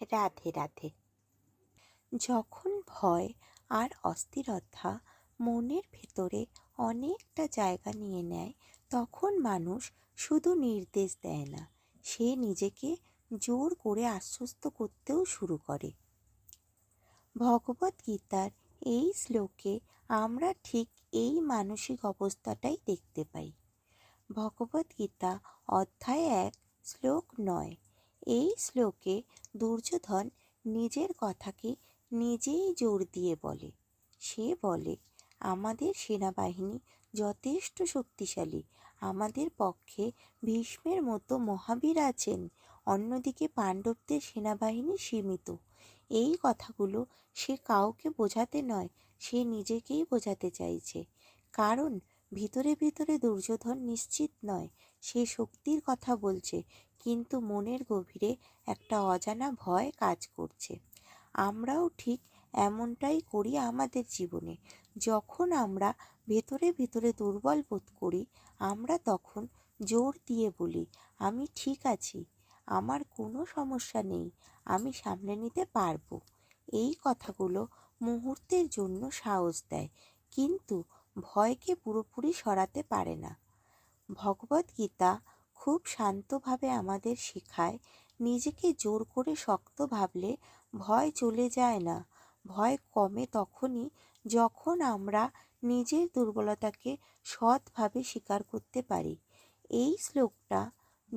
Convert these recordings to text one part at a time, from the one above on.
রাধে রাধে। যখন ভয় আর অস্থিরতা মনের ভেতরে অনেকটা জায়গা নিয়ে নেয়, তখন মানুষ শুধু নির্দেশ দেয় না, সে নিজেকে জোর করে আশ্বস্ত করতেও শুরু করে। ভগবত গীতার এই শ্লোকে আমরা ঠিক এই মানসিক অবস্থাটাই দেখতে পাই। ভগবত গীতা অধ্যায় এক, শ্লোক নয়। এই শ্লোকে দুর্যোধন নিজের কথাকে নিজেই জোর দিয়ে বলে। সে বলে, আমাদের সেনাবাহিনী যথেষ্ট শক্তিশালী। আমাদের পক্ষে ভীষ্মের মতো মহাবীর আছেন। অন্যদিকে পাণ্ডবদের সেনাবাহিনী সীমিত। এই কথাগুলো সে কাউকে বোঝাতে নয়, সে নিজেকেই বোঝাতে চাইছে। কারণ ভিতরে ভিতরে দুর্যোধন নিশ্চিত নয়। সে শক্তির কথা বলছে কিন্তু মনের গভীরে একটা অজানা ভয় কাজ করছে। আমরাও ঠিক এমনটাই করি আমাদের জীবনে। যখন আমরা ভেতরে ভেতরে দুর্বল বোধ করি, আমরা তখন জোর দিয়ে বলি, আমি ঠিক আছি, আমার কোনো সমস্যা নেই, আমি সামলে নিতে পারব। এই কথাগুলো মুহূর্তের জন্য সাহস দেয়, কিন্তু ভয়কে পুরোপুরি সরাতে পারে না। ভগবদ্গীতা খুব শান্তভাবে আমাদের শেখায়। নিজেকে জোর করে শক্ত ভাবলে ভয় চলে যায় না। ভয় কমে তখনই যখন আমরা নিজের দুর্বলতাকে সৎভাবে স্বীকার করতে পারি। এই শ্লোকটা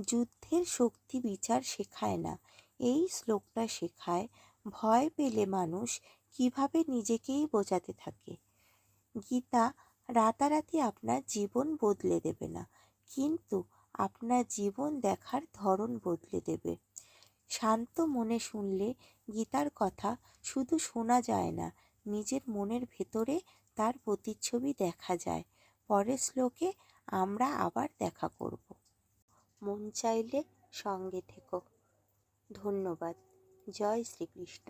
যুদ্ধের শক্তি বিচার শেখায় না। এই শ্লোকটা শেখায় ভয় পেলে মানুষ কীভাবে নিজেকেই বোঝাতে থাকে। গীতা রাতারাতি আপনার জীবন বদলে দেবে না। কিন্তু আপনার জীবন দেখার ধরন বদলে দেবে। শান্ত মনে শুনলে গীতার কথা শুধু শোনা যায় না, নিজের মনের ভেতরে তার প্রতিচ্ছবি দেখা যায়। পরের শ্লোকে আমরা আবার দেখা করব। মন চাইলে সঙ্গে থেকো। ধন্যবাদ। জয় শ্রীকৃষ্ণ।